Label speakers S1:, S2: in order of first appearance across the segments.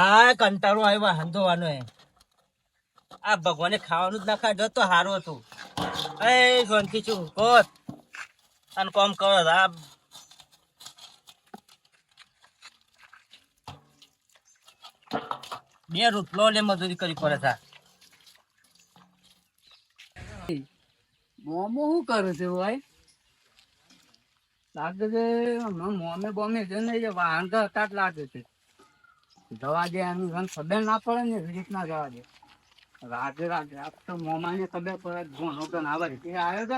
S1: હા કંટાળો આવ્યો, હંધોવાનો ધોવાનો એ. આ ભગવાને ખાવાનું જ ના ખાધો તો સારું હતું. એ શાંતિ છું કોત અને કોમ કરો આ બે રૂપલો ને મજૂરી કરી પડે છે.
S2: મોમો શું કરે છે, ભાઈ? લાગે છે મોમે બોમે છે ને વાહન તો હતા જ લાગે છે. જવા દે એનું રંગ ખબર ના પડે ને એવી રીતના જવા દે. રાધે રાધે આપ તો મોમા ને ખબર પડે ઘણો તો ના આવે. એ આવ્યો તો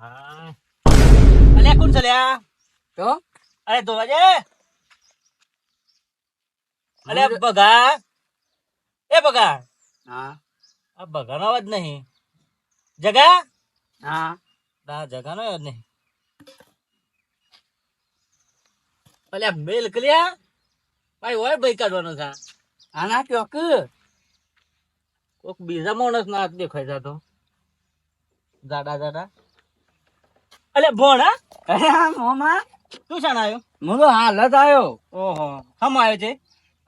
S1: હા. અલ્યા કોણ ચલ્યા?
S2: તો?
S1: અરે ધોવા જે અલે બગા એ બગા
S2: હા.
S1: આ બગાનો અવાજ નહીં. જગા?
S2: હા.
S1: ના જગાનો અવાજ નહીં. અલ્યા મેલ કલ્યા ભાઈ હોય ભાઈ કાઢવાનો છે.
S2: આના ચોક
S1: કોક બીજા માણસ ના હાથ દેખાય છે તો. જાડા જાડા અલે ભોણા
S2: અરે આ મોમા
S1: તું શાણ આવ્યો
S2: હું તો હાલ જ આવ્યો
S1: ઓહો. હમ આવ્યો છે?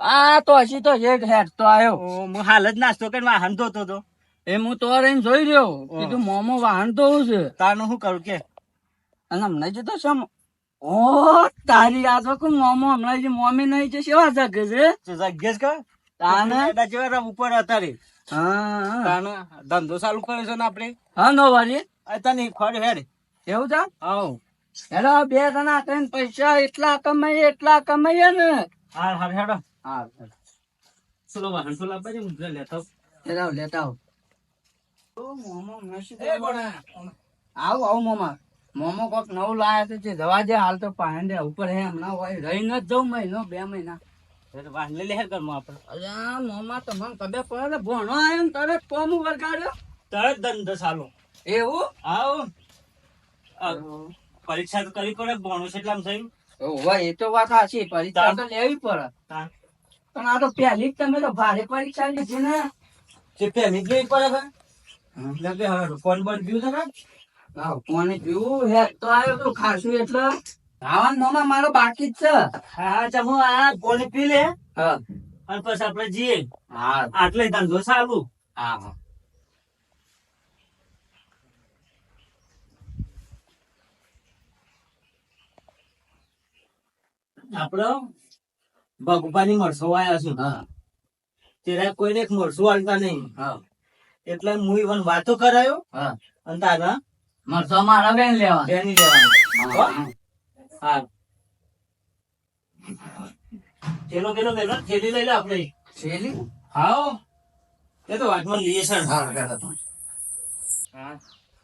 S2: આ તો હજી તો એક હેઠ તો આવ્યો
S1: હું હાલ જ નાસ્તો કરીને વાહન ધોતો હતો
S2: એ હું તો રહીને જોઈ રહ્યો. કીધું મોમો વાહન તો છે.
S1: તારનું શું કરું કે?
S2: અને હમણાં જે તો સમ ઓ તારી આ તો મોમો હમણાં જે મોમી નહીં છે સેવા શકે છે?
S1: તું જગ્યા કર
S2: તાને?
S1: જેવા ઉપર અતારી.
S2: હા.
S1: તાને ધંધો ચાલુ કર્યો છે ને આપણે?
S2: હા નો વારી
S1: આ તને ખોડ હેડ.
S2: એવું છે?
S1: હા
S2: હેડો બે જણા ત્રણ પૈસા એટલા કમાઈએ એટલા કમાઈએ ને.
S1: હા હા હેડો.
S2: હા
S1: ચલો વાહન તો લાવવા હું જરા લેતા
S2: આવો. લેતા આવો. આવો મોમા. મોમો કોક નવું લાયા છે જે જવા જે હાલ તો પાંડે ઉપર હે હમણાં હોય રહી ન જવું મહિનો બે મહિના.
S1: એ વાહન લઈ લે હેડ ઘરમાં આપણે.
S2: અલ્યા મોમા તમને ખબર પડે ભણો આવ્યો ને તરત પોમું વરગાડ્યો.
S1: તરત ધંધો ચાલુ.
S2: એવું?
S1: આવ. પરીક્ષા તો કરવી પડે ભણો છે એટલામાં થયું
S2: ઓવા એ તો વાત સાચી પરીક્ષા તો લેવી પડે. પણ આ તો પહેલી જ તમે તો ભારે પરીક્ષા લીધી ને.
S1: પેલી જ લેવી પડે ભાઈ. કે હવે ગયું છે
S2: કોને જોયું હે તો આવ્યો તો ખાસું એટલે. ખાવાનું મોમાં મારો બાકી જ છે.
S1: હા ચમો આ ફોન પી લે.
S2: હા.
S1: અને પછી આપણે જઈએ.
S2: હા.
S1: આટલે ધંધો સારું
S2: હા
S1: આપડે ભગવાનની મરસો આવ્યા છું.
S2: હા.
S1: ત્યારે કોઈને મરસો વાળતા નહીં.
S2: હા.
S1: એટલે હું ઈવન વાતો કરાયો
S2: હા.
S1: અને તારા
S2: મરસો મારા બેન લેવા
S1: બેન લેવાનું. હા. થેલો પેલો પેલો થેલી લઈ લે આપણે.
S2: શેલી
S1: હાઓ એ તો વાતમાં લઈએ છે.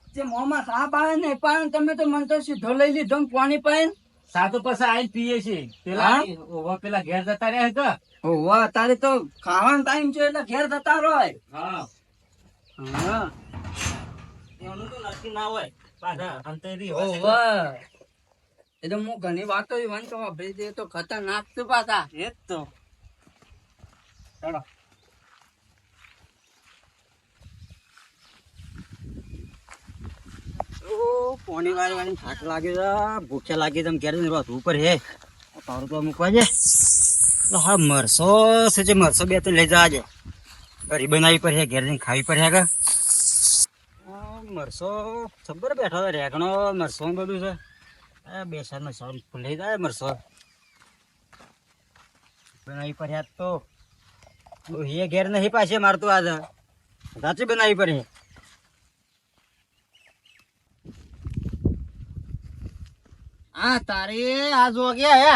S2: જે મોમાં સાપ આવે ને પણ તમે તો મને તો સીધો લઈ લીધો પાણી પાઈને
S1: સાતો પછી આઈ પીએ છે. પેલા? ઓવા પેલા ઘેર જતા રહ્યા હતા
S2: ઓવા તારે તો ખાવાનો ટાઈમ છે એટલે ઘેર જતા રહો.
S1: હા.
S2: હા.
S1: એનું તો નક્કી ના હોય. પાછા અંતરી હોય.
S2: એ તો હું ઘણી વાતો તો ભાઈ તે તો ખતરનાક છે પાછા.
S1: એ જ તો. ચાલો.
S2: પોણી વાળી વાળી થાક લાગે છે. ભૂખ્યા લાગે તમે ક્યારે રોત ઉપર હે. તારું તો મૂકવા છે હા મરસો છે જે મરસો બે તો લઈ જવા ગરી બનાવી પડશે હે ઘેર જઈને ખાવી પડશે કે? મરસો ખબર બેઠો છે રેગણો મરસો બધું છે. બે બેસાડ મરસો લઈ જાય મરસો. બનાવી પર તો. એ ઘેર નહીં પાસે મારતું આજે સાચી બનાવી પડે હે.
S3: આ તારે આ જો ગયા હે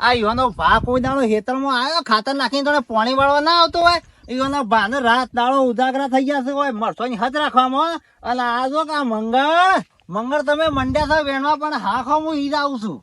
S3: આ યોનો ભા કોઈ દાડો હેતરમાં આવ્યો ખાતર નાખીને તને પાણી વાળવા ના આવતો હોય? ઈવાનો ભાને રાત દાડો ઉજાગરા થઈ ગયા છે હોય મરસોની હદ રાખવામાં અને આ જો કે મંગળ મંગળ તમે મંડ્યા છો વેણવા પણ હા હું ઈ આવું છું.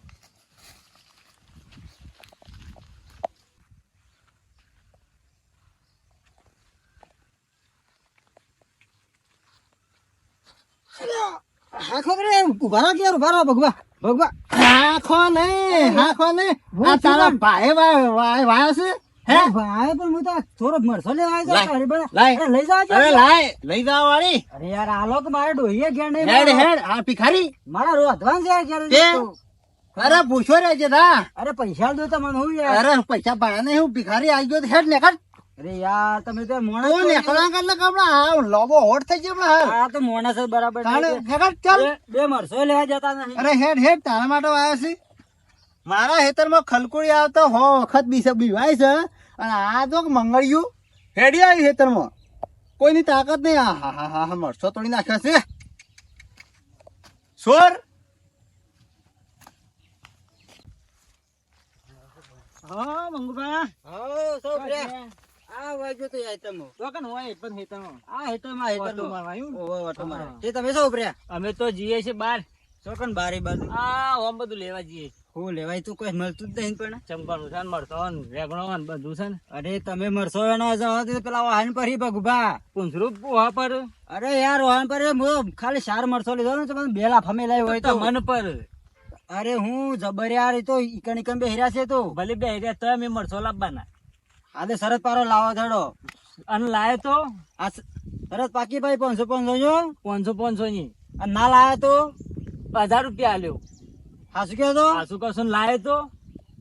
S3: કે ભગવા ભગવા. હાખો ને હાખો ને આ તારા ભાઈ વાય વાય છે?
S4: હે?
S5: ભાઈ પણ હું તો થોડો મરસો લેવા આવ્યો અરે લઈ
S4: અરે લાય લઈ જાવ વાળી.
S5: અરે યાર આલો કે મારે ડોહીએ ઘેર નહીં
S4: હેડ હેડ આ ભિખારી.
S5: મારા રોધવાન છે ઘેર
S4: અરે પૂછો રે છે
S5: અરે પૈસા દો તમને હું યાર.
S4: અરે પૈસા ભાડા નહીં હું ભિખારી આવી ગયો હેડ નેકળ.
S5: અરે યાર તમે તો મોણસ
S4: તું
S5: છો.
S4: નેકળા કર એટલે કપડા હા લોબો હોટ થઈ ગયો હમણાં
S5: આ તો મોણસ જ બરાબર
S4: નેકળ ચાલ.
S5: બે- મરસો લેવા જતા
S4: અરે હેડ હેડ તારા માટે આવ્યો છે. મારા હેતરમાં ખલકુડી આવતો હો વખત બીસે બીવાય છે. અને આ તો મંગળિયું હેડી આવી ખેતરમાં કોઈની તાકાત નહીં. આ હા હા હા હા મરસો તોડી નાખ્યા છે. સોર!
S5: હા મંગુબા
S1: હો, સૌ
S5: આ વાગ્યો તો યાર તમે
S1: હોય પણ હેતરમાં.
S5: આ હેતરમાં
S1: ઓટો
S5: હેતરમાં
S1: મારવા આવ્યું ને?
S5: મારે. તે તમે શું ઉપર્યા
S1: અમે તો જીએ છીએ બાર.
S5: ચોકન બારી બાજુ.
S1: આ ઓમ બધું લેવા જઈએ છીએ.
S5: હું લેવાય તું કોઈ મળતું જ નહીં પણ.
S1: ચંપાનું છે ને રેગણો બધું છે ને.
S5: અરે તમે મરસો એનો જવા પેલા વાહન પર ભગુભા.
S1: પૂંછરું પોહા પર?
S5: અરે યાર વાહન પર ખાલી ચાર મરસો લીધો ને તો મને બે લાફા મેલાય હોય તો
S1: મન પર.
S5: અરે હું જબર એ તો ઈકણ ઈકણ બેહર્યા છે તો.
S1: ભલે બે રહ્યા તો અમે મરસો લાવવાના.
S5: આજે શરત પારો લાવો થડો.
S1: અને લાયો તો?
S5: આ સ- શરત પાકી ભાઈ પાંચસો પાંચસો જો.
S1: પાંચસો પાંચસો ની
S5: અને ના લાયો તો?
S1: હજાર રૂપિયા આલ્યો.
S5: હાસુ કે તો?
S1: હાસુ કશું લાયો તો?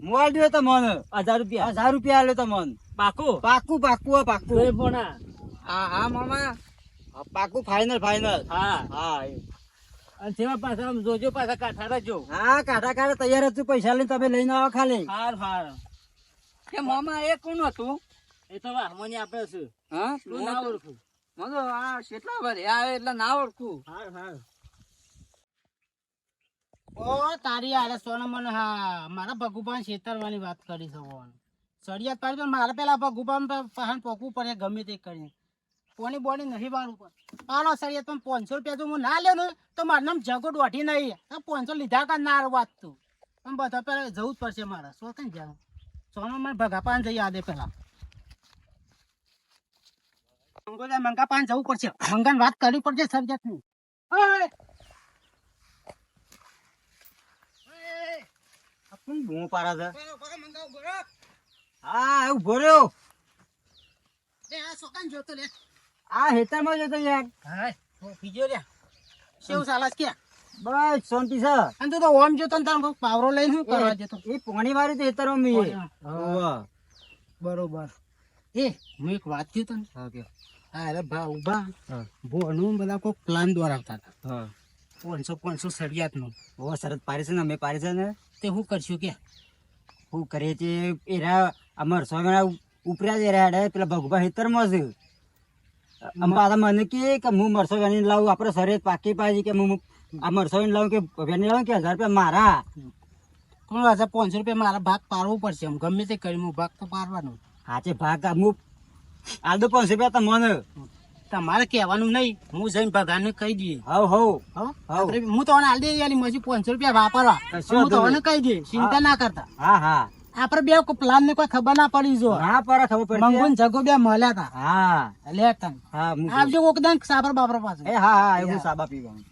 S5: મોબાઈલ દો તો મન
S1: હજાર રૂપિયા.
S5: હજાર રૂપિયા આલ્યો મન
S1: પાકું?
S5: પાકું પાકું આ પાકું.
S1: એ પોણા.
S5: હા હા મામા. હા, પાકું ફાઈનલ ફાઈનલ
S1: હા.
S5: હા એ.
S1: અને તેમાં પાછા આમ જોજો પાછા કાઠા રાખજો.
S5: હા કાઢા કાઢા તૈયાર હતું પૈસા લઈને તમે લઈને આવો ખાલી.
S1: હાર હાર.
S5: કે મામા એ કોણ હતું?
S1: એ તો વાહમોની આપણે છે.
S5: હા?
S1: તું ના ઓળખું.
S5: મને આ કેટલા વાર આ એટલે ના ઓળખું.
S1: હાર હાર.
S4: ઓ, તારી આરે સોના મને હા. મારા ભગુપાન છેતરવાની વાત કરી ઓન. સળિયાત પાડી પણ મારે પેલા ભગુપાન પહાણ પોકવું પડે, ગમે તે કરીને. કોની બોડી નહીં બાર ઉપર પાલો સળિયાત પણ પાંચસો રૂપિયા જો હું ના લે ને, તો મારું નામ જગો દોઢી નહીં. પાંચસો લીધા કા ના વાત તું? પણ બધા પેલા જવું જ પડશે મારે. સો કઈ જાઉં સોના મને ભગાપાન જઈ આદે પેલા. મંગોદા મંગા પાન જવું પડશે. મંગાન વાત કરવી પડશે સળિયાત
S5: કોણ બૂમો પાડે છે? હા એવું ભર્યો આ હેતરમાં જતો યાર
S4: હા બીજો રે શેવ સાલાસ કે
S5: બસ શાંતિ છે.
S4: અને તું તો ઓમ જોતો ને તારો પાવરો લઈને શું કરવા જતો?
S5: એ પોણી વાળી તો હેતરમાં મી.
S4: બરોબર. એ હું એક વાત થયું તને હા અરે ભા ઊભા.
S5: હા.
S4: ભોનું બધા કોઈ પ્લાન દ્વારા હતા.
S5: હા.
S4: પાંચસો પાંચસો સળિયાતનું
S5: ઓ પાડી છે ને અમે પારી છે ને.
S4: તે હું કરશું કે?
S5: શું કરીએ છે એરા અમાર સ્વામિના ઉપર્યા જ રહ્યા પેલા ભગવા હેતરમાં મજ. આમ પાછા મને કે કે હું મરસો વેણી લાવું આપણે શરીર પાકી પાછી કે હું આ મરસો વેણી લાવું કે વેણી લાવું કે હજાર રૂપિયા મારા.
S4: કોણ હજાર પાંચસો રૂપિયા મારા ભાગ પાડવું પડશે એમ. ગમે તે કરી હું ભાગ તો પાડવાનો.
S5: હાચે ભાગ હું આલ દો પાંચસો રૂપિયા તો મને.
S4: તમારે કહેવાનું નહીં. હું જઈને ભગાને કહી દઈએ.
S5: હવ હવ.
S4: હો? હું તો આલી દે યાર મજી પાંચસો રૂપિયા વાપરવા. હું તો કહી દે ચિંતા ના કરતા.
S5: હા હા.
S4: આપડે બે પ્લાન ને કોઈ ખબર ના પડી જો.
S5: હા પર ખબર
S4: મંગુ
S5: પડશે
S4: ને જગો બે મળ્યા હતા
S5: હા.
S4: લે તને
S5: હા
S4: આવજો કોક દાન સાબર બાબર પાસે
S5: એ હા હા હું સાબા પીવાનું